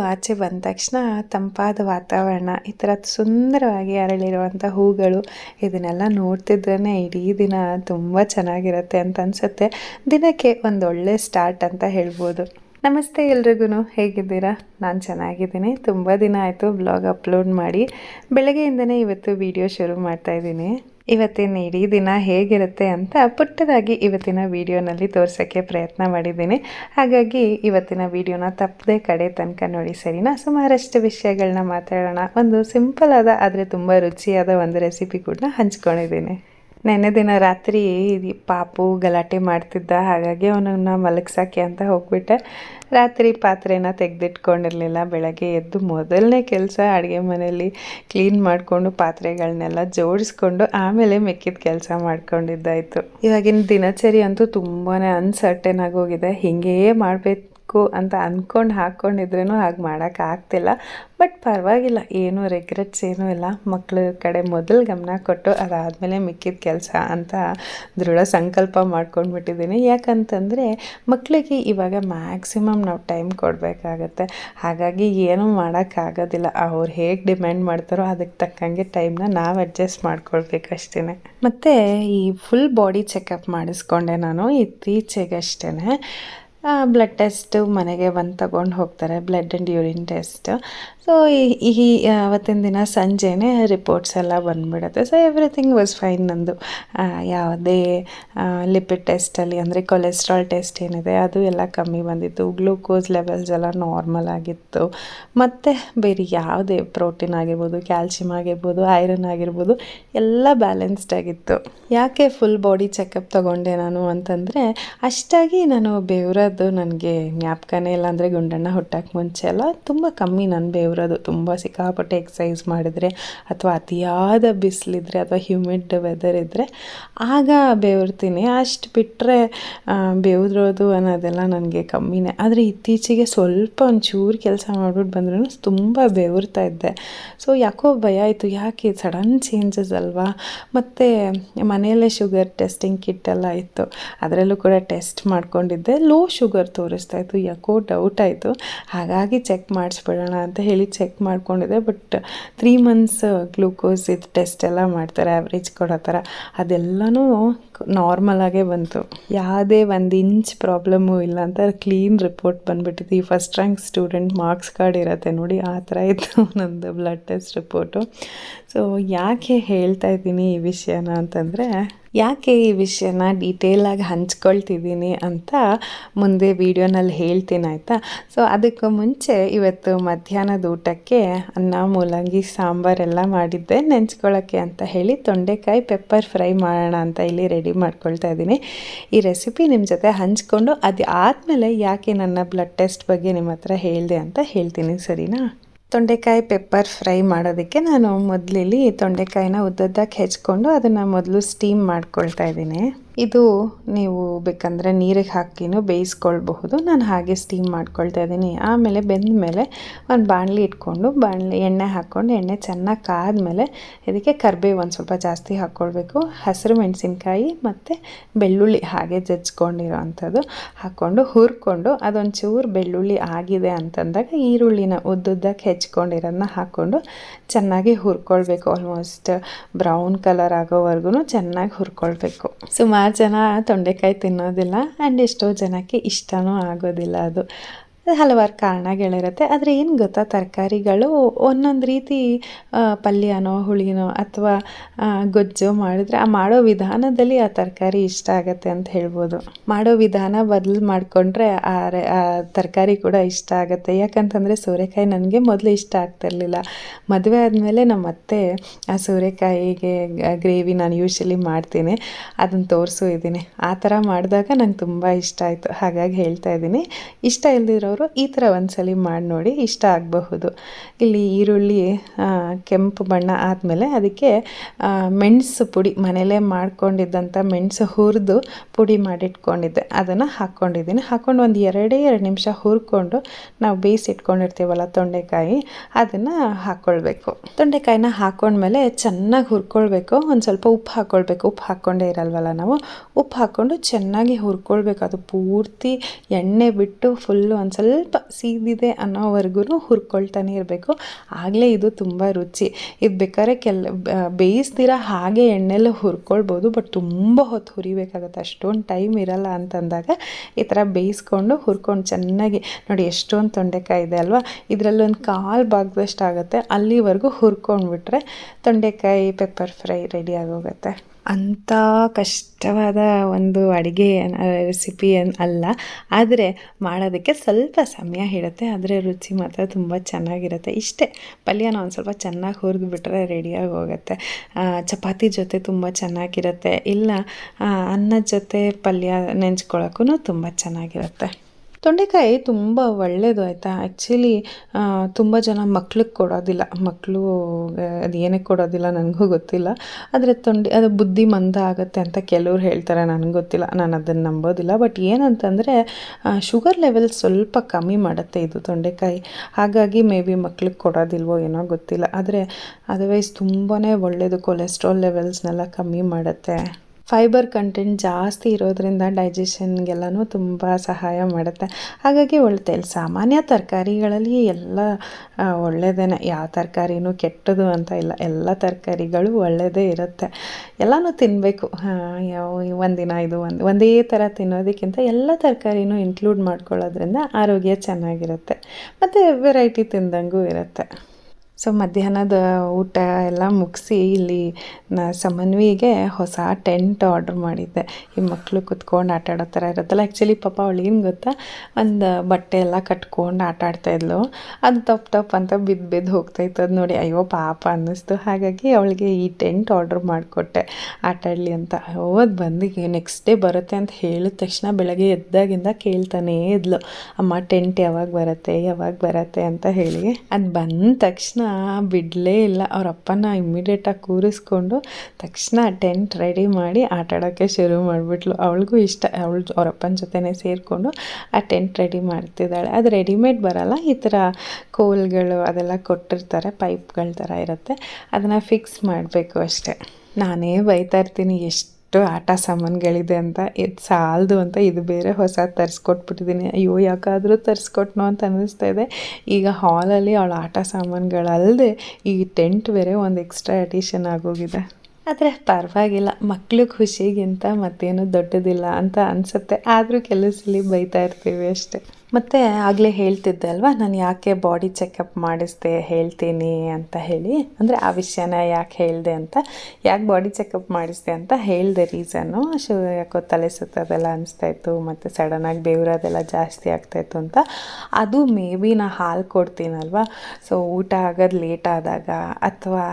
ಆಚೆ ಬಂದ ತಕ್ಷಣ ತಂಪಾದ ವಾತಾವರಣ, ಈ ಥರ ಸುಂದರವಾಗಿ ಅರಳಿರುವಂಥ ಹೂಗಳು, ಇದನ್ನೆಲ್ಲ ನೋಡ್ತಿದ್ರೇ ಇಡೀ ದಿನ ತುಂಬ ಚೆನ್ನಾಗಿರುತ್ತೆ ಅಂತ ಅನಿಸುತ್ತೆ. ದಿನಕ್ಕೆ ಒಂದು ಒಳ್ಳೆ ಸ್ಟಾರ್ಟ್ ಅಂತ ಹೇಳ್ಬೋದು. ನಮಸ್ತೆ ಎಲ್ರಿಗೂ ಹೇಗಿದ್ದೀರಾ? ನಾನು ಚೆನ್ನಾಗಿದ್ದೀನಿ. ತುಂಬ ದಿನ ಆಯಿತು ಬ್ಲಾಗ್ ಅಪ್ಲೋಡ್ ಮಾಡಿ. ಬೆಳಗ್ಗೆಯಿಂದನೇ ಇವತ್ತು ವಿಡಿಯೋ ಶುರು ಮಾಡ್ತಾ ಇದ್ದೀನಿ. ಇವತ್ತಿನ ಇಡೀ ದಿನ ಹೇಗಿರುತ್ತೆ ಅಂತ ಪುಟ್ಟದಾಗಿ ಇವತ್ತಿನ ವಿಡಿಯೋನಲ್ಲಿ ತೋರಿಸೋಕ್ಕೆ ಪ್ರಯತ್ನ ಮಾಡಿದ್ದೀನಿ. ಹಾಗಾಗಿ ಇವತ್ತಿನ ವಿಡಿಯೋನ ತಪ್ಪದೆ ಕಡೆ ತನಕ ನೋಡಿ ಸರಿನಾ? ಸುಮಾರಷ್ಟು ವಿಷಯಗಳನ್ನ ಮಾತಾಡೋಣ. ಒಂದು ಸಿಂಪಲ್ ಆದ ಆದರೆ ತುಂಬ ರುಚಿಯಾದ ಒಂದು ರೆಸಿಪಿ ಕೂಡ ಹಂಚ್ಕೊಂಡಿದ್ದೀನಿ. ನೆನ್ನೆ ದಿನ ರಾತ್ರಿ ಪಾಪು ಗಲಾಟೆ ಮಾಡ್ತಿದ್ದ, ಹಾಗಾಗಿ ಅವನನ್ನ ಮಲಗ್ಸೋಕ್ಕೆ ಅಂತ ಹೋಗ್ಬಿಟ್ಟೆ. ರಾತ್ರಿ ಪಾತ್ರೆನ ತೆಗೆದಿಟ್ಕೊಂಡಿರಲಿಲ್ಲ. ಬೆಳಗ್ಗೆ ಎದ್ದು ಮೊದಲನೇ ಕೆಲಸ, ಅಡುಗೆ ಮನೆಯಲ್ಲಿ ಕ್ಲೀನ್ ಮಾಡಿಕೊಂಡು ಪಾತ್ರೆಗಳನ್ನೆಲ್ಲ ಜೋಡಿಸ್ಕೊಂಡು ಆಮೇಲೆ ಮೆಕ್ಕಿದ ಕೆಲಸ ಮಾಡ್ಕೊಂಡಿದ್ದಾಯಿತು. ಇವಾಗಿನ ದಿನಚರಿ ಅಂತೂ ತುಂಬಾ ಅನ್ಸರ್ಟೆನ್ ಆಗೋಗಿದೆ. ಹೀಗೆಯೇ ಮಾಡಬೇಕು. ಅಂತ ಅಂದ್ಕೊಂಡು ಹಾಕ್ಕೊಂಡಿದ್ರೂ ಹಾಗೆ ಮಾಡೋಕ್ಕಾಗ್ತಿಲ್ಲ ಬಟ್ ಪರವಾಗಿಲ್ಲ, ಏನೂ ರೆಗ್ರೆಟ್ಸ್ ಏನೂ ಇಲ್ಲ. ಮಕ್ಕಳ ಕಡೆ ಮೊದಲು ಗಮನ ಕೊಟ್ಟು ಅದಾದಮೇಲೆ ಮಿಕ್ಕಿದ ಕೆಲಸ ಅಂತ ದೃಢ ಸಂಕಲ್ಪ ಮಾಡ್ಕೊಂಡ್ಬಿಟ್ಟಿದ್ದೀನಿ. ಯಾಕಂತಂದರೆ ಮಕ್ಕಳಿಗೆ ಇವಾಗ ಮ್ಯಾಕ್ಸಿಮಮ್ ನಾವು ಟೈಮ್ ಕೊಡಬೇಕಾಗತ್ತೆ. ಹಾಗಾಗಿ ಏನೂ ಮಾಡೋಕ್ಕಾಗೋದಿಲ್ಲ ಅವ್ರು ಹೇಗೆ ಡಿಮ್ಯಾಂಡ್ ಮಾಡ್ತಾರೋ ಅದಕ್ಕೆ ತಕ್ಕಂಗೆ ಟೈಮ್ನ ನಾವು ಅಡ್ಜಸ್ಟ್ ಮಾಡ್ಕೊಳ್ಬೇಕಷ್ಟೇ ಮತ್ತು ಈ ಫುಲ್ ಬಾಡಿ ಚೆಕಪ್ ಮಾಡಿಸ್ಕೊಂಡೆ ನಾನು ಇತ್ತೀಚೆಗಷ್ಟೇ ಬ್ಲಡ್ ಟೆಸ್ಟ್ ಮನೆಗೆ ಬಂದು ತಗೊಂಡು ಹೋಗ್ತಾರೆ blood and urine test so ಈ ಅವತ್ತಿನ ದಿನ ಸಂಜೆನೇ ರಿಪೋರ್ಟ್ಸ್ ಎಲ್ಲ ಬಂದುಬಿಡುತ್ತೆ. ಸೊ ಎವ್ರಿಥಿಂಗ್ ವಾಸ್ ಫೈನ್ ನಂದು. ಯಾವುದೇ ಲಿಪಿಡ್ ಟೆಸ್ಟಲ್ಲಿ ಅಂದರೆ ಕೊಲೆಸ್ಟ್ರಾಲ್ ಟೆಸ್ಟ್ ಏನಿದೆ, ಅದು ಎಲ್ಲ ಕಮ್ಮಿ ಬಂದಿತ್ತು. ಗ್ಲೂಕೋಸ್ ಲೆವೆಲ್ಸ್ ಎಲ್ಲ ನಾರ್ಮಲ್ ಆಗಿತ್ತು. ಮತ್ತು ಬೇರೆ ಯಾವುದೇ ಪ್ರೋಟೀನ್ ಆಗಿರ್ಬೋದು ಕ್ಯಾಲ್ಶಿಯಮ್ ಆಗಿರ್ಬೋದು ಐರನ್ ಆಗಿರ್ಬೋದು, ಎಲ್ಲ ಬ್ಯಾಲೆನ್ಸ್ಡ್ ಆಗಿತ್ತು. ಯಾಕೆ ಫುಲ್ ಬಾಡಿ ಚೆಕಪ್ ತೊಗೊಂಡೆ ನಾನು ಅಂತಂದರೆ, ಅಷ್ಟಾಗಿ ನಾನು ಬೆವರದ್ದು ನನಗೆ ಜ್ಞಾಪಕನೇ ಇಲ್ಲ. ಅಂದರೆ ಗುಂಡಣ್ಣ ಹುಟ್ಟಕ್ಕೆ ಮುಂಚೆ ಎಲ್ಲ ತುಂಬ ಕಮ್ಮಿ ನನ್ನ ಬೆವರೋದು ತುಂಬ ಸಿಕ್ಕಾಪಟ್ಟೆ ಎಕ್ಸಸೈಸ್ ಮಾಡಿದರೆ ಅಥವಾ ಅತಿಯಾದ ಬಿಸಿಲಿದ್ರೆ ಅಥವಾ ಹ್ಯೂಮಿಡ್ ವೆದರ್ ಇದ್ದರೆ ಆಗ ಬೆವರ್ತೀನಿ. ಅಷ್ಟು ಬಿಟ್ಟರೆ ಬೆವರೋದು ಅನ್ನೋದೆಲ್ಲ ನನಗೆ ಕಮ್ಮಿನೇ. ಆದರೆ ಇತ್ತೀಚೆಗೆ ಸ್ವಲ್ಪ ಒಂಚೂರು ಕೆಲಸ ಮಾಡ್ಬಿಟ್ಟು ಬಂದ್ರೂ ತುಂಬ ಬೆವರ್ತಾ ಇದ್ದೆ. ಸೊ ಯಾಕೋ ಭಯ ಆಯಿತು. ಯಾಕೆ ಸಡನ್ ಚೇಂಜಸ್ ಅಲ್ವಾ? ಮತ್ತು ಮನೆಯಲ್ಲೇ ಶುಗರ್ ಟೆಸ್ಟಿಂಗ್ ಕಿಟ್ ಎಲ್ಲ ಇತ್ತು. ಅದರಲ್ಲೂ ಕೂಡ ಟೆಸ್ಟ್ ಮಾಡ್ಕೊಂಡಿದ್ದೆ. ಲೋ ಶುಗರ್ ತೋರಿಸ್ತಾ ಇತ್ತು. ಯಾಕೋ ಡೌಟ್ ಆಯಿತು. ಹಾಗಾಗಿ ಚೆಕ್ ಮಾಡಿಸ್ಬಿಡೋಣ ಅಂತ ಹೇಳಿ ಚೆಕ್ ಮಾಡ್ಕೊಂಡಿದೆ ಬಟ್ ತ್ರೀ ಮಂತ್ಸ್ ಗ್ಲೂಕೋಸ್ ಇದು ಟೆಸ್ಟ್ ಎಲ್ಲ ಮಾಡ್ತಾರೆ ಆ್ಯಾವ್ರೇಜ್ ಕೊಡೋ ಥರ. ಅದೆಲ್ಲನೂ ನಾರ್ಮಲಾಗೇ ಬಂತು. ಯಾವುದೇ ಒಂದು ಇಂಚ್ ಪ್ರಾಬ್ಲಮ್ಮು ಇಲ್ಲ ಅಂತ ಕ್ಲೀನ್ ರಿಪೋರ್ಟ್ ಬಂದುಬಿಟ್ಟಿತ್ತು ಈ first rank student marks card ಇರುತ್ತೆ ನೋಡಿ, ಆ ಥರ ಇತ್ತು ನಂದು ಬ್ಲಡ್ ಟೆಸ್ಟ್ ರಿಪೋರ್ಟು ಸೊ ಯಾಕೆ ಹೇಳ್ತಾ ಇದ್ದೀನಿ ಈ ವಿಷಯನ ಅಂತಂದರೆ, ಯಾಕೆ ಈ ವಿಷಯನ ಡೀಟೇಲಾಗಿ ಹಂಚ್ಕೊಳ್ತಿದ್ದೀನಿ ಅಂತ ಮುಂದೆ ವೀಡಿಯೋನಲ್ಲಿ ಹೇಳ್ತೀನಿ ಆಯಿತಾ? ಸೊ ಅದಕ್ಕೆ ಮುಂಚೆ ಇವತ್ತು ಮಧ್ಯಾಹ್ನದ ಊಟಕ್ಕೆ ಅನ್ನ, ಮೂಲಂಗಿ, ಸಾಂಬಾರೆಲ್ಲ ಮಾಡಿದ್ದೆ. ನೆಂಚ್ಕೊಳ್ಳೋಕ್ಕೆ ಅಂತ ಹೇಳಿ ತೊಂಡೆಕಾಯಿ ಪೆಪ್ಪರ್ ಫ್ರೈ ಮಾಡೋಣ ಅಂತ ಇಲ್ಲಿ ರೆಡಿ ಮಾಡ್ಕೊಳ್ತಾ ಇದ್ದೀನಿ. ಈ ರೆಸಿಪಿ ನಿಮ್ಮ ಜೊತೆ ಹಂಚ್ಕೊಂಡು ಅದು ಆದಮೇಲೆ ಯಾಕೆ ನನ್ನ ಬ್ಲಡ್ ಟೆಸ್ಟ್ ಬಗ್ಗೆ ನಿಮ್ಮ ಹತ್ರ ಹೇಳಿದೆ ಅಂತ ಹೇಳ್ತೀನಿ, ಸರಿನಾ? ತೊಂಡೆಕಾಯಿ ಪೆಪ್ಪರ್ ಫ್ರೈ ಮಾಡೋದಕ್ಕೆ ನಾನು ಮೊದಲಿಲ್ಲಿ ತೊಂಡೆಕಾಯಿನ ಉದ್ದದ್ದಕ್ಕೆ ಹೆಚ್ಕೊಂಡು ಅದನ್ನು ಮೊದಲು ಸ್ಟೀಮ್ ಮಾಡ್ಕೊಳ್ತಾ ಇದ್ದೀನಿ. ಇದು ನೀವು ಬೇಕಂದರೆ ನೀರಿಗೆ ಹಾಕಿನೂ ಬೇಯಿಸ್ಕೊಳ್ಬಹುದು. ನಾನು ಹಾಗೆ ಸ್ಟೀಮ್ ಮಾಡ್ಕೊಳ್ತಾ ಇದ್ದೀನಿ. ಆಮೇಲೆ ಬೆಂದ ಮೇಲೆ ಒಂದು ಬಾಣಲಿ ಇಟ್ಕೊಂಡು, ಬಾಣಲಿ ಎಣ್ಣೆ ಹಾಕ್ಕೊಂಡು, ಎಣ್ಣೆ ಚೆನ್ನಾಗಿ ಕಾದ್ಮೇಲೆ ಇದಕ್ಕೆ ಕರಿಬೇವು ಒಂದು ಸ್ವಲ್ಪ ಜಾಸ್ತಿ ಹಾಕ್ಕೊಳ್ಬೇಕು ಹಸಿರು ಮೆಣಸಿನ್ಕಾಯಿ ಮತ್ತು ಬೆಳ್ಳುಳ್ಳಿ ಹಾಗೆ ಜಜ್ಕೊಂಡಿರೋ ಅಂಥದ್ದು ಹಾಕ್ಕೊಂಡು ಹುರ್ಕೊಂಡು ಅದೊಂದು ಚೂರು ಬೆಳ್ಳುಳ್ಳಿ ಆಗಿದೆ ಅಂತಂದಾಗ ಈರುಳ್ಳಿನ ಉದ್ದುದ್ದಕ್ಕೆ ಹೆಚ್ಕೊಂಡಿರೋದನ್ನ ಹಾಕ್ಕೊಂಡು ಚೆನ್ನಾಗಿ ಹುರ್ಕೊಳ್ಬೇಕು. ಆಲ್ಮೋಸ್ಟ್ ಬ್ರೌನ್ ಕಲರ್ ಆಗೋವರೆಗೂ ಚೆನ್ನಾಗಿ ಹುರ್ಕೊಳ್ಬೇಕು. ಸುಮಾರು ಜನ ತೊಂಡೆಕಾಯಿ ತಿನ್ನೋದಿಲ್ಲ ಆ್ಯಂಡ್ ಎಷ್ಟೋ ಜನಕ್ಕೆ ಇಷ್ಟವೂ ಆಗೋದಿಲ್ಲ ಅದು. ಹಲವಾರು ಕಾರಣಗಳಿರುತ್ತೆ. ಆದರೆ ಏನು ಗೊತ್ತಾ, ತರಕಾರಿಗಳು ಒಂದೊಂದು ರೀತಿ ಪಲ್ಯನೋ, ಹುಳಿನೋ ಅಥವಾ ಗೊಜ್ಜು ಮಾಡಿದ್ರೆ ಆ ಮಾಡೋ ವಿಧಾನದಲ್ಲಿ ಆ ತರಕಾರಿ ಇಷ್ಟ ಆಗುತ್ತೆ ಅಂತ ಹೇಳ್ಬೋದು. ಮಾಡೋ ವಿಧಾನ ಬದಲು ಮಾಡಿಕೊಂಡ್ರೆ ಆ ತರಕಾರಿ ಕೂಡ ಇಷ್ಟ ಆಗುತ್ತೆ. ಯಾಕಂತಂದರೆ ಸೋರೆಕಾಯಿ ನನಗೆ ಮೊದಲು ಇಷ್ಟ ಆಗ್ತಿರ್ಲಿಲ್ಲ. ಮದುವೆ ಆದಮೇಲೆ ನಮ್ಮ ಅತ್ತೆ ಆ ಸೋರೆಕಾಯಿಗೆ ಗ್ರೇವಿ ನಾನು ಯೂಶ್ವಲಿ ಮಾಡ್ತೀನಿ. ಅದನ್ನು ತೋರಿಸು ಇದ್ದೀನಿ. ಆ ಥರ ಮಾಡಿದಾಗ ನಂಗೆ ತುಂಬ ಇಷ್ಟ ಆಯಿತು. ಹಾಗಾಗಿ ಹೇಳ್ತಾ ಇದ್ದೀನಿ. ಇಷ್ಟ ಇಲ್ದಿರೋರು ಈ ಥರ ಒಂದ್ಸಲಿ ಮಾಡಿ ನೋಡಿ ಇಷ್ಟ ಆಗಬಹುದು. ಇಲ್ಲಿ ಈರುಳ್ಳಿ ಕೆಂಪು ಬಣ್ಣ ಆದಮೇಲೆ ಅದಕ್ಕೆ ಮೆಣಸು ಪುಡಿ, ಮನೇಲೇ ಮಾಡ್ಕೊಂಡಿದ್ದಂಥ ಮೆಣಸು ಹುರಿದು ಪುಡಿ ಮಾಡಿಟ್ಕೊಂಡಿದ್ದೆ. ಅದನ್ನು ಹಾಕ್ಕೊಂಡಿದ್ದೀನಿ ಹಾಕ್ಕೊಂಡು ಒಂದು ಎರಡೇ ಎರಡು ನಿಮಿಷ ಹುರ್ಕೊಂಡು ನಾವು ಬೇಯಿಸಿಟ್ಕೊಂಡಿರ್ತೀವಲ್ಲ ತೊಂಡೆಕಾಯಿ, ಅದನ್ನು ಹಾಕ್ಕೊಳ್ಬೇಕು ತೊಂಡೆಕಾಯಿನ ಹಾಕ್ಕೊಂಡ್ಮೇಲೆ ಚೆನ್ನಾಗಿ ಹುರ್ಕೊಳ್ಬೇಕು. ಒಂದು ಸ್ವಲ್ಪ ಉಪ್ಪು ಹಾಕ್ಕೊಳ್ಬೇಕು ಉಪ್ಪು ಹಾಕ್ಕೊಂಡೇ ಇರಲ್ವಲ್ಲ ನಾವು? ಉಪ್ಪು ಹಾಕ್ಕೊಂಡು ಚೆನ್ನಾಗಿ ಹುರ್ಕೊಳ್ಬೇಕು. ಅದು ಪೂರ್ತಿ ಎಣ್ಣೆ ಬಿಟ್ಟು ಫುಲ್ಲು ಒಂದು ಸ್ವಲ್ಪ ಸೀದಿದೆ ಅನ್ನೋವರೆಗೂ ಹುರ್ಕೊಳ್ತಾನೆ ಇರಬೇಕು. ಆಗಲೇ ಇದು ತುಂಬ ರುಚಿ. ಇದು ಬೇಕಾದ್ರೆ ಕೆಲ ಬೇಯಿಸ್ದಿರ ಹಾಗೆ ಎಣ್ಣೆಲ್ಲ ಹುರ್ಕೊಳ್ಬೋದು, ಬಟ್ ತುಂಬ ಹೊತ್ತು ಹುರಿಬೇಕಾಗುತ್ತೆ. ಅಷ್ಟೊಂದು ಟೈಮ್ ಇರಲ್ಲ ಅಂತಂದಾಗ ಈ ಥರ ಬೇಯಿಸ್ಕೊಂಡು ಹುರ್ಕೊಂಡು ಚೆನ್ನಾಗಿ, ನೋಡಿ ಎಷ್ಟೊಂದು ತೊಂಡೆಕಾಯಿ ಇದೆ ಅಲ್ವಾ? ಇದರಲ್ಲಿ ಒಂದು ಕಾಲು ಭಾಗದಷ್ಟು ಆಗುತ್ತೆ. ಅಲ್ಲಿವರೆಗೂ ಹುರ್ಕೊಂಡ್ಬಿಟ್ರೆ ತೊಂಡೆಕಾಯಿ ಪೆಪ್ಪರ್ ಫ್ರೈ ರೆಡಿ ಆಗೋಗುತ್ತೆ. ಅಂಥ ಕಷ್ಟವಾದ ಒಂದು ಅಡುಗೆ ರೆಸಿಪಿ ಅಲ್ಲ. ಆದರೆ ಮಾಡೋದಕ್ಕೆ ಸ್ವಲ್ಪ ಸಮಯ ಹಿಡುತ್ತೆ. ಆದರೆ ರುಚಿ ಮಾತ್ರ ತುಂಬ ಚೆನ್ನಾಗಿರುತ್ತೆ. ಇಷ್ಟೇ, ಪಲ್ಯನ ಒಂದು ಸ್ವಲ್ಪ ಚೆನ್ನಾಗಿ ಹುರಿದು ಬಿಟ್ಟರೆ ರೆಡಿಯಾಗಿ ಹೋಗುತ್ತೆ. ಚಪಾತಿ ಜೊತೆ ತುಂಬ ಚೆನ್ನಾಗಿರುತ್ತೆ. ಇಲ್ಲ ಅನ್ನದ ಜೊತೆ ಪಲ್ಯ ನೆಂಚ್ಕೊಳ್ಳೋಕ್ಕೂ ತುಂಬ ಚೆನ್ನಾಗಿರುತ್ತೆ. ತೊಂಡೆಕಾಯಿ ತುಂಬ ಒಳ್ಳೆಯದು ಆಯಿತಾ? ಆ್ಯಕ್ಚುಲಿ ತುಂಬ ಜನ ಮಕ್ಳಿಗೆ ಕೊಡೋದಿಲ್ಲ. ಮಕ್ಕಳು ಅದು ಏನಕ್ಕೆ ಕೊಡೋದಿಲ್ಲ ನನಗೂ ಗೊತ್ತಿಲ್ಲ. ಆದರೆ ತೊಂಡೆ, ಅದು ಬುದ್ಧಿ ಮಂದ ಆಗುತ್ತೆ ಅಂತ ಕೆಲವ್ರು ಹೇಳ್ತಾರೆ, ನನಗೆ ಗೊತ್ತಿಲ್ಲ. ನಾನು ಅದನ್ನು ನಂಬೋದಿಲ್ಲ. ಬಟ್ ಏನಂತಂದರೆ ಶುಗರ್ ಲೆವೆಲ್ ಸ್ವಲ್ಪ ಕಮ್ಮಿ ಮಾಡುತ್ತೆ ಇದು ತೊಂಡೆಕಾಯಿ. ಹಾಗಾಗಿ ಮೇ ಬಿ ಮಕ್ಳಿಗೆ ಕೊಡೋದಿಲ್ವೋ ಏನೋ ಗೊತ್ತಿಲ್ಲ. ಆದರೆ ಅದರ್ವೈಸ್ ತುಂಬಾ ಒಳ್ಳೆಯದು ಕೊಲೆಸ್ಟ್ರಾಲ್ ಲೆವೆಲ್ಸ್ನೆಲ್ಲ ಕಮ್ಮಿ ಮಾಡುತ್ತೆ. ಫೈಬರ್ ಕಂಟೆಂಟ್ ಜಾಸ್ತಿ ಇರೋದ್ರಿಂದ ಡೈಜೆಷನ್ಗೆಲ್ಲನೂ ತುಂಬ ಸಹಾಯ ಮಾಡುತ್ತೆ. ಹಾಗಾಗಿ ಒಳ್ಳೆ ಸಾಮಾನ್ಯ ತರಕಾರಿಗಳಲ್ಲಿ ಎಲ್ಲ ಒಳ್ಳೆಯದೇ ಯಾವ ತರಕಾರಿನೂ ಕೆಟ್ಟದು ಅಂತ ಇಲ್ಲ. ಎಲ್ಲ ತರಕಾರಿಗಳು ಒಳ್ಳೆಯದೇ ಇರುತ್ತೆ. ಎಲ್ಲನೂ ತಿನ್ನಬೇಕು ಒಂದಿನ ಇದು ಒಂದು, ಒಂದೇ ಥರ ತಿನ್ನೋದಕ್ಕಿಂತ ಎಲ್ಲ ತರಕಾರಿನೂ ಇನ್ಕ್ಲೂಡ್ ಮಾಡ್ಕೊಳ್ಳೋದ್ರಿಂದ ಆರೋಗ್ಯ ಚೆನ್ನಾಗಿರುತ್ತೆ. ಮತ್ತು ವೆರೈಟಿ ತಿಂದಂಗೂ ಇರುತ್ತೆ. ಸೊ ಮಧ್ಯಾಹ್ನದ ಊಟ ಎಲ್ಲ ಮುಗಿಸಿ ಇಲ್ಲಿ ನ ಸಮನ್ವಿಗೆ ಹೊಸ ಟೆಂಟ್ ಆರ್ಡ್ರ್ ಮಾಡಿದ್ದೆ. ಈ ಮಕ್ಕಳು ಕುತ್ಕೊಂಡು ಆಟ ಆಡೋ ಥರ ಇರುತ್ತಲ್ಲ? ಆ್ಯಕ್ಚುಲಿ ಪಾಪ ಅವಳಿಗೆ ಏನು ಗೊತ್ತಾ? ಒಂದು ಬಟ್ಟೆ ಎಲ್ಲ ಕಟ್ಕೊಂಡು ಆಟ ಆಡ್ತಾ ಇದ್ಲು. ಅದು ತಪ್ಪು ತಪ್ಪು ಅಂತ ಬಿದ್ದು ಬಿದ್ದು ಹೋಗ್ತಾಯಿತ್ತು ಅದು ನೋಡಿ. ಅಯ್ಯೋ, ಪಾಪ ಅನ್ನಿಸ್ತು. ಹಾಗಾಗಿ ಅವಳಿಗೆ ಈ ಟೆಂಟ್ ಆರ್ಡ್ರ್ ಮಾಡಿಕೊಟ್ಟೆ. ಆಟ ಆಡಲಿ ಅಂತ. ಓದ್ ಬಂದು ನೆಕ್ಸ್ಟ್ ಡೇ ಬರುತ್ತೆ ಅಂತ ಹೇಳಿದ ತಕ್ಷಣ ಬೆಳಗ್ಗೆ ಎದ್ದಾಗಿಂದ ಕೇಳ್ತಾನೇ ಇದ್ಲು. ಅಮ್ಮ, ಟೆಂಟ್ ಯಾವಾಗ ಬರುತ್ತೆ? ಯಾವಾಗ ಬರುತ್ತೆ? ಅಂತ ಹೇಳಿ. ಅದು ಬಂದ ತಕ್ಷಣ ಬಿಡಲೇ ಇಲ್ಲ. ಅವ್ರ ಅಪ್ಪನ ಇಮ್ಮಿಡಿಯೇಟಾಗಿ ಕೂರಿಸ್ಕೊಂಡು ತಕ್ಷಣ ಟೆಂಟ್ ರೆಡಿ ಮಾಡಿ ಆಟಾಡೋಕ್ಕೆ ಶುರು ಮಾಡಿಬಿಟ್ಲು. ಅವಳಿಗೂ ಇಷ್ಟ. ಅವಳು ಅವ್ರ ಅಪ್ಪನ ಜೊತೆನೇ ಸೇರಿಕೊಂಡು ಆ ಟೆಂಟ್ ರೆಡಿ ಮಾಡ್ತಿದ್ದಾಳೆ. ಅದು ರೆಡಿಮೇಡ್ ಬರಲ್ಲ. ಈ ಥರ ಕೋಲ್ಗಳು ಅದೆಲ್ಲ ಕೊಟ್ಟಿರ್ತಾರೆ. ಪೈಪ್ಗಳ ಥರ ಇರುತ್ತೆ. ಅದನ್ನು ಫಿಕ್ಸ್ ಮಾಡಬೇಕು ಅಷ್ಟೇ. ನಾನೇ ಬೈತಾ ಇರ್ತೀನಿ. ಎಷ್ಟು ಆಟ ಸಾಮಾನುಗಳಿದೆ ಅಂತ, ಇದು ಸಾಲದು ಅಂತ, ಇದು ಬೇರೆ ಹೊಸ ತರಿಸ್ಕೊಟ್ಬಿಟ್ಟಿದ್ದೀನಿ ಅಯ್ಯೋ, ಯಾಕಾದರೂ ತರಿಸ್ಕೊಟ್ನೋ ಅಂತ ಅನ್ನಿಸ್ತಾ ಇದೆ. ಈಗ ಹಾಲಲ್ಲಿ ಅವಳ ಆಟ ಸಾಮಾನುಗಳಲ್ಲದೆ ಈ ಟೆಂಟ್ ಬೇರೆ ಒಂದು ಎಕ್ಸ್ಟ್ರಾ ಅಡಿಷನ್ ಆಗೋಗಿದೆ. ಆದರೆ ಪರವಾಗಿಲ್ಲ ಮಕ್ಕಳು ಖುಷಿಗಿಂತ ಮತ್ತೇನು ದೊಡ್ಡದಿಲ್ಲ ಅಂತ ಅನಿಸುತ್ತೆ. ಆದರೂ ಕೆಲವು ಸಲ ಬೈತಾ ಇರ್ತೀವಿ ಅಷ್ಟೇ. ಮತ್ತು ಆಗಲೇ ಹೇಳ್ತಿದ್ದೆ ಅಲ್ವಾ, ನಾನು ಯಾಕೆ ಬಾಡಿ ಚೆಕಪ್ ಮಾಡಿಸ್ದೆ, ಹೇಳ್ತೀನಿ ಅಂತ ಹೇಳಿ. ಅಂದರೆ ಆ ವಿಷಯನ ಯಾಕೆ ಹೇಳಿದೆ ಅಂತ, ಯಾಕೆ ಬಾಡಿ ಚೆಕಪ್ ಮಾಡಿಸ್ದೆ ಅಂತ ಹೇಳಿದೆ ರೀಸನ್ನು ಶು, ಯಾಕೋ ತಲೆ ಸುತ್ತದೆಲ್ಲ ಅನಿಸ್ತಾ ಇತ್ತು, ಮತ್ತು ಸಡನ್ನಾಗಿ ಬೇವ್ರದೆಲ್ಲ ಜಾಸ್ತಿ ಆಗ್ತಾಯಿತ್ತು ಅಂತ. ಅದು ಮೇ ಬಿ ನಾ ಹಾಲು ಕೊಡ್ತೀನಲ್ವ. ಸೊ ಊಟ ಆಗೋದು ಲೇಟ್ ಆದಾಗ, ಅಥವಾ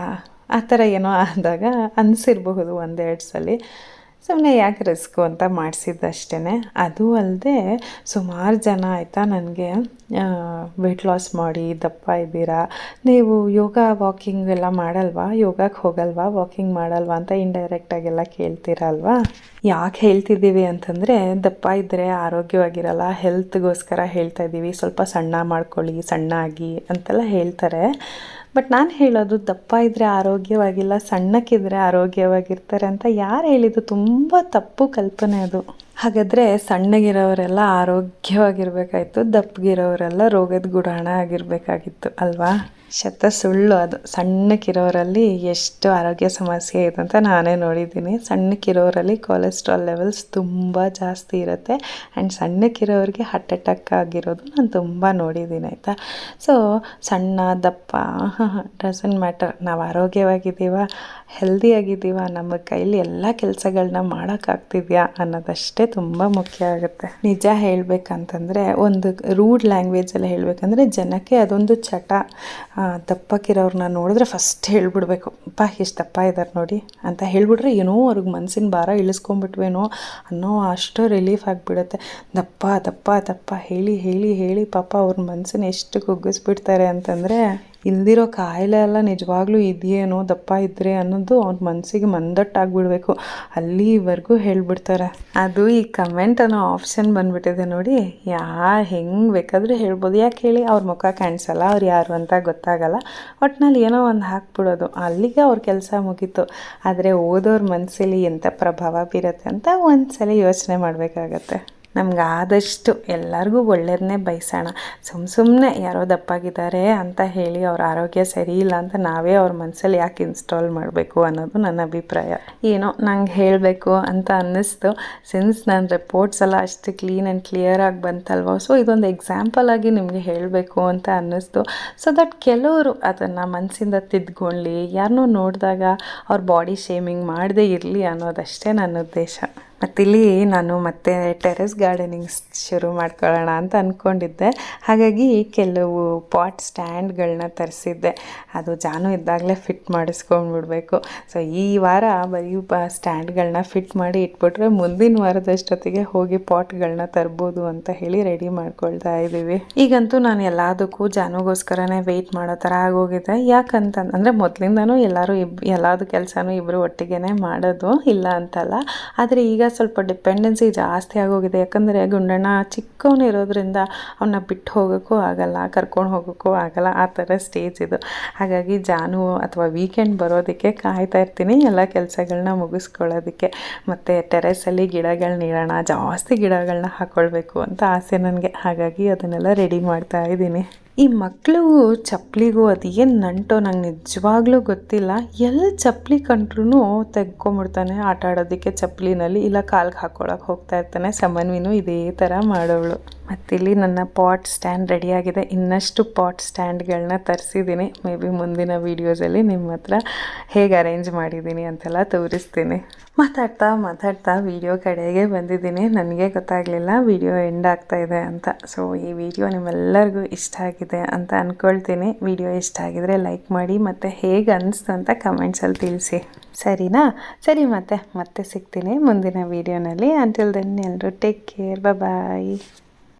ಆ ಥರ ಏನೋ ಆದಾಗ ಅನಿಸಿರ್ಬಹುದು ಒಂದೆರಡು ಸಲ. ಸುಮ್ಮನೆ ಯಾಕೆ ರಿಸ್ಕು ಅಂತ ಮಾಡಿಸಿದ್ದಷ್ಟೇ ಅದು ಅಲ್ಲದೆ ಸುಮಾರು ಜನ ಆಯಿತಾ ನನಗೆ ವೆಯ್ಟ್ ಲಾಸ್ ಮಾಡಿ, ದಪ್ಪ ಇದ್ದೀರಾ, ನೀವು ಯೋಗ ವಾಕಿಂಗ್ ಎಲ್ಲ ಮಾಡಲ್ವಾ? ಯೋಗಕ್ಕೆ ಹೋಗಲ್ವಾ? ವಾಕಿಂಗ್ ಮಾಡಲ್ವಾ ಅಂತ ಇಂಡೈರೆಕ್ಟಾಗೆಲ್ಲ ಕೇಳ್ತೀರಲ್ವಾ? ಯಾಕೆ ಹೇಳ್ತಿದ್ದೀವಿ ಅಂತಂದರೆ, ದಪ್ಪ ಇದ್ದರೆ ಆರೋಗ್ಯವಾಗಿರಲ್ಲ ಹೆಲ್ತ್ಗೋಸ್ಕರ ಹೇಳ್ತಾ ಇದ್ದೀವಿ. ಸ್ವಲ್ಪ ಸಣ್ಣ ಮಾಡ್ಕೊಳ್ಳಿ ಸಣ್ಣ ಆಗಿ ಅಂತೆಲ್ಲ ಹೇಳ್ತಾರೆ. ಬಟ್ ನಾನು ಹೇಳೋದು ದಪ್ಪ ಇದ್ದರೆ ಆರೋಗ್ಯವಾಗಿಲ್ಲ, ಸಣ್ಣಕ್ಕಿದ್ರೆ ಆರೋಗ್ಯವಾಗಿರ್ತಾರೆ ಅಂತ ಯಾರು ಹೇಳಿದ್ದು ತುಂಬ ತಪ್ಪು ಕಲ್ಪನೆ ಅದು. ಹಾಗಾದರೆ ಸಣ್ಣಗಿರೋರೆಲ್ಲ ಆರೋಗ್ಯವಾಗಿರಬೇಕಾಯ್ತು, ದಪ್ಪಗಿರೋರೆಲ್ಲ ರೋಗದ ಗುಡಾಣ ಆಗಿರಬೇಕಾಗಿತ್ತು, ಅಲ್ವಾ? ಶತ ಸುಳ್ಳು ಅದು. ಸಣ್ಣಕ್ಕಿರೋರಲ್ಲಿ ಎಷ್ಟು ಆರೋಗ್ಯ ಸಮಸ್ಯೆ ಇದೆ ಅಂತ ನಾನೇ ನೋಡಿದ್ದೀನಿ. ಸಣ್ಣಕ್ಕಿರೋರಲ್ಲಿ ಕೊಲೆಸ್ಟ್ರಾಲ್ ಲೆವೆಲ್ಸ್ ತುಂಬ ಜಾಸ್ತಿ ಇರುತ್ತೆ. ಆ್ಯಂಡ್ ಸಣ್ಣಕ್ಕಿರೋರಿಗೆ ಹಾರ್ಟ್ ಅಟ್ಯಾಕ್ ಆಗಿರೋದು ನಾನು ತುಂಬ ನೋಡಿದ್ದೀನಿ, ಆಯಿತಾ? ಸೊ ಸಣ್ಣ, ದಪ್ಪ ಡಸಂಟ್ ಮ್ಯಾಟರ್ ನಾವು ಆರೋಗ್ಯವಾಗಿದ್ದೀವ? ಹೆಲ್ದಿಯಾಗಿದ್ದೀವ ನಮ್ಮ ಕೈಲಿ ಎಲ್ಲ ಕೆಲಸಗಳನ್ನ ಮಾಡೋಕ್ಕಾಗ್ತಿದ್ಯಾ ಅನ್ನೋದಷ್ಟೇ ತುಂಬ ಮುಖ್ಯ ಆಗುತ್ತೆ. ನಿಜ ಹೇಳಬೇಕಂತಂದರೆ ಒಂದು ರೂಡ್ ಲ್ಯಾಂಗ್ವೇಜಲ್ಲಿ ಹೇಳಬೇಕಂದ್ರೆ ಜನಕ್ಕೆ ಅದೊಂದು ಚಟ. ಆ, ದಪ್ಪಕ್ಕಿರೋರ್ನ ನೋಡಿದ್ರೆ ಫಸ್ಟ್ ಹೇಳ್ಬಿಡ್ಬೇಕು. ಅಪ್ಪ ಎಷ್ಟು ದಪ್ಪ ಇದ್ದಾರೆ ನೋಡಿ ಅಂತ ಹೇಳಿಬಿಟ್ರೆ ಏನೋ ಅವ್ರಿಗೆ ಮನಸ್ಸಿನ ಭಾರ ಇಳಿಸ್ಕೊಂಬಿಟ್ವೇನೋ ಅನ್ನೋ ಅಷ್ಟು ರಿಲೀಫ್ ಆಗಿಬಿಡುತ್ತೆ. ದಪ್ಪ ದಪ್ಪ ದಪ್ಪ ಹೇಳಿ ಹೇಳಿ ಹೇಳಿ ಪಾಪ ಅವ್ರ ಮನಸ್ಸನ್ನ ಎಷ್ಟು ಕುಗ್ಗಿಸ್ಬಿಡ್ತಾರೆ ಅಂತಂದರೆ ಇಲ್ದಿರೋ ಕಾಯಿಲೆ ಎಲ್ಲ ನಿಜವಾಗ್ಲೂ ಇದೆಯೇನೋ ದಪ್ಪ ಇದ್ರೆ ಅನ್ನೋದು ಅವ್ನ ಮನಸ್ಸಿಗೆ ಮಂದಟ್ಟಾಗ್ಬಿಡ್ಬೇಕು. ಅಲ್ಲಿವರೆಗೂ ಹೇಳ್ಬಿಡ್ತಾರೆ. ಅದು ಈ ಕಮೆಂಟ್ ಅನ್ನೋ ಆಪ್ಷನ್ ಬಂದ್ಬಿಟ್ಟಿದೆ ನೋಡಿ. ಯಾರು ಹೆಂಗೆ ಬೇಕಾದರೂ ಹೇಳ್ಬೋದು. ಯಾಕೆ ಹೇಳಿ? ಅವ್ರ ಮುಖ ಕಾಣಿಸಲ್ಲ, ಅವ್ರು ಯಾರು ಅಂತ ಗೊತ್ತಾಗಲ್ಲ. ಒಟ್ನಲ್ಲಿ ಏನೋ ಒಂದು ಹಾಕ್ಬಿಡೋದು. ಅಲ್ಲಿಗೆ ಅವ್ರ ಕೆಲಸ ಮುಗೀತು. ಆದರೆ ಓದೋರ ಮನಸ್ಸಲ್ಲಿ ಎಂಥ ಪ್ರಭಾವ ಬೀರುತ್ತೆ ಅಂತ ಒಂದ್ಸಲ ಯೋಚನೆ ಮಾಡಬೇಕಾಗತ್ತೆ. ನಮ್ಗೆ ಆದಷ್ಟು ಎಲ್ಲರಿಗೂ ಒಳ್ಳೇದನ್ನೇ ಬಯಸೋಣ. ಸುಮ್ಮ ಸುಮ್ಮನೆ ಯಾರೋ ದಪ್ಪಾಗಿದ್ದಾರೆ ಅಂತ ಹೇಳಿ ಅವ್ರ ಆರೋಗ್ಯ ಸರಿ ಇಲ್ಲ ಅಂತ ನಾವೇ ಅವ್ರ ಮನಸ್ಸಲ್ಲಿ ಯಾಕೆ ಇನ್ಸ್ಟಾಲ್ ಮಾಡಬೇಕು ಅನ್ನೋದು ನನ್ನ ಅಭಿಪ್ರಾಯ. ಏನೋ ನಂಗೆ ಹೇಳಬೇಕು ಅಂತ ಅನ್ನಿಸ್ತು. ಸಿನ್ಸ್ ನನ್ನ ರಿಪೋರ್ಟ್ಸ್ ಎಲ್ಲ ಅಷ್ಟು ಕ್ಲೀನ್ ಆ್ಯಂಡ್ ಕ್ಲಿಯರ್ ಆಗಿ ಬಂತಲ್ವ? ಸೊ ಇದೊಂದು ಎಕ್ಸಾಂಪಲ್ ಆಗಿ ನಿಮಗೆ ಹೇಳಬೇಕು ಅಂತ ಅನ್ನಿಸ್ತು. ಸೊ ದಟ್ ಕೆಲವರು ಅದನ್ನು ಮನಸ್ಸಿಂದ ತಿದ್ಕೊಳ್ಳಿ. ಯಾರನ್ನೂ ನೋಡಿದಾಗ ಅವ್ರ ಬಾಡಿ ಶೇಮಿಂಗ್ ಮಾಡದೇ ಇರಲಿ ಅನ್ನೋದಷ್ಟೇ ನನ್ನ ಉದ್ದೇಶ. ಮತ್ತಿಲ್ಲಿ ನಾನು ಮತ್ತೆ ಟೆರೆಸ್ ಗಾರ್ಡನಿಂಗ್ಸ್ ಶುರು ಮಾಡ್ಕೊಳ್ಳೋಣ ಅಂತ ಅಂದ್ಕೊಂಡಿದ್ದೆ ಹಾಗಾಗಿ ಕೆಲವು ಪಾಟ್ ಸ್ಟ್ಯಾಂಡ್ಗಳನ್ನ ತರಿಸಿದ್ದೆ. ಅದು ಜಾನು ಇದ್ದಾಗಲೇ ಫಿಟ್ ಮಾಡಿಸ್ಕೊಂಡ್ಬಿಡ್ಬೇಕು. ಸೊ ಈ ವಾರ ಬರೀ ಸ್ಟ್ಯಾಂಡ್ಗಳನ್ನ ಫಿಟ್ ಮಾಡಿ ಇಟ್ಬಿಟ್ರೆ ಮುಂದಿನ ವಾರದಷ್ಟೊತ್ತಿಗೆ ಹೋಗಿ ಪಾಟ್ಗಳನ್ನ ತರ್ಬೋದು ಅಂತ ಹೇಳಿ ರೆಡಿ ಮಾಡ್ಕೊಳ್ತಾ ಇದ್ದೀವಿ. ಈಗಂತೂ ನಾನು ಎಲ್ಲದಕ್ಕೂ ಜಾನುಗೋಸ್ಕರನೇ ವೆಯ್ಟ್ ಮಾಡೋ ಥರ ಆಗೋಗಿದೆ. ಯಾಕಂತ ಅಂದರೆ ಮೊದಲಿಂದನೂ ಎಲ್ಲರೂ ಇಬ್, ಎಲ್ಲದು ಕೆಲಸನೂ ಇಬ್ಬರು ಒಟ್ಟಿಗೆ ಮಾಡೋದು ಇಲ್ಲ ಅಂತಲ್ಲ. ಆದರೆ ಈಗ ಸ್ವಲ್ಪ ಡಿಪೆಂಡೆನ್ಸಿ ಜಾಸ್ತಿ ಆಗೋಗಿದೆ. ಯಾಕಂದರೆ ಗುಂಡಣ್ಣ ಚಿಕ್ಕವನು ಇರೋದ್ರಿಂದ ಅವನ್ನ ಬಿಟ್ಟು ಹೋಗೋಕ್ಕೂ ಆಗಲ್ಲ, ಕರ್ಕೊಂಡು ಹೋಗೋಕ್ಕೂ ಆಗಲ್ಲ. ಆ ಥರ ಸ್ಟೇಜ್ ಇದು. ಹಾಗಾಗಿ ಜಾನು ಅಥವಾ ವೀಕೆಂಡ್ ಬರೋದಕ್ಕೆ ಕಾಯ್ತಾ ಇರ್ತೀನಿ. ಎಲ್ಲ ಕೆಲಸಗಳನ್ನ ಮುಗಿಸ್ಕೊಳ್ಳೋದಕ್ಕೆ. ಮತ್ತು ಟೆರೆಸಲ್ಲಿ ಗಿಡಗಳನ್ನ ಇಡೋಣ ಜಾಸ್ತಿ ಗಿಡಗಳನ್ನ ಹಾಕ್ಕೊಳ್ಬೇಕು ಅಂತ ಆಸೆ ನನಗೆ. ಹಾಗಾಗಿ ಅದನ್ನೆಲ್ಲ ರೆಡಿ ಮಾಡ್ತಾ ಇದ್ದೀನಿ. ಈ ಮಕ್ಕಳು ಚಪ್ಪಲಿಗೂ ಅದು ಏನು ನಂಟೋ ನಂಗೆ ನಿಜವಾಗ್ಲೂ ಗೊತ್ತಿಲ್ಲ. ಎಲ್ಲಿ ಚಪ್ಪಲಿ ಕಂಡ್ರೂ ತೆಗ್ಕೊಂಬಿಡ್ತಾನೆ ಆಟ ಆಡೋದಕ್ಕೆ ಚಪ್ಪಲಿನಲ್ಲಿ ಇಲ್ಲ ಕಾಲ್ಗೆ ಹಾಕ್ಕೊಳಕ್ಕೆ ಹೋಗ್ತಾ ಇರ್ತಾನೆ. ಸಮನ್ವಿನೂ ಇದೇ ಥರ ಮಾಡೋವಳು. ಮತ್ತಿಲ್ಲಿ ನನ್ನ ಪಾಟ್ ಸ್ಟ್ಯಾಂಡ್ ರೆಡಿಯಾಗಿದೆ ಇನ್ನಷ್ಟು ಪಾಟ್ ಸ್ಟ್ಯಾಂಡ್ಗಳನ್ನ ತರಿಸಿದ್ದೀನಿ. ಮೇ ಬಿ ಮುಂದಿನ ವೀಡಿಯೋಸಲ್ಲಿ ನಿಮ್ಮ ಹತ್ರ ಹೇಗೆ ಅರೇಂಜ್ ಮಾಡಿದ್ದೀನಿ ಅಂತೆಲ್ಲ ತೋರಿಸ್ತೀನಿ. ಮಾತಾಡ್ತಾ ಮಾತಾಡ್ತಾ ವಿಡಿಯೋ ಕಡೆಗೆ ಬಂದಿದ್ದೀನಿ. ನನಗೆ ಗೊತ್ತಾಗಲಿಲ್ಲ ವೀಡಿಯೋ ಎಂಡ್ ಆಗ್ತಾ ಇದೆ ಅಂತ. ಸೊ ಈ ವಿಡಿಯೋ ನಿಮ್ಮೆಲ್ಲರಿಗೂ ಇಷ್ಟ ಆಗಿದೆ ಅಂತ ಅಂದ್ಕೊಳ್ತೀನಿ ವಿಡಿಯೋ ಇಷ್ಟ ಆಗಿದರೆ ಲೈಕ್ ಮಾಡಿ ಮತ್ತು ಹೇಗೆ ಅನಿಸ್ತು ಅಂತ ಕಮೆಂಟ್ಸಲ್ಲಿ ತಿಳಿಸಿ. ಸರಿನಾ? ಸರಿ ಮತ್ತೆ ಮತ್ತೆ ಸಿಗ್ತೀನಿ ಮುಂದಿನ ವೀಡಿಯೋನಲ್ಲಿ ಅಂಟಿಲ್ ದೆನ್ ಎಲ್ಲರೂ ಟೇಕ್ ಕೇರ್ ಬಾಯ್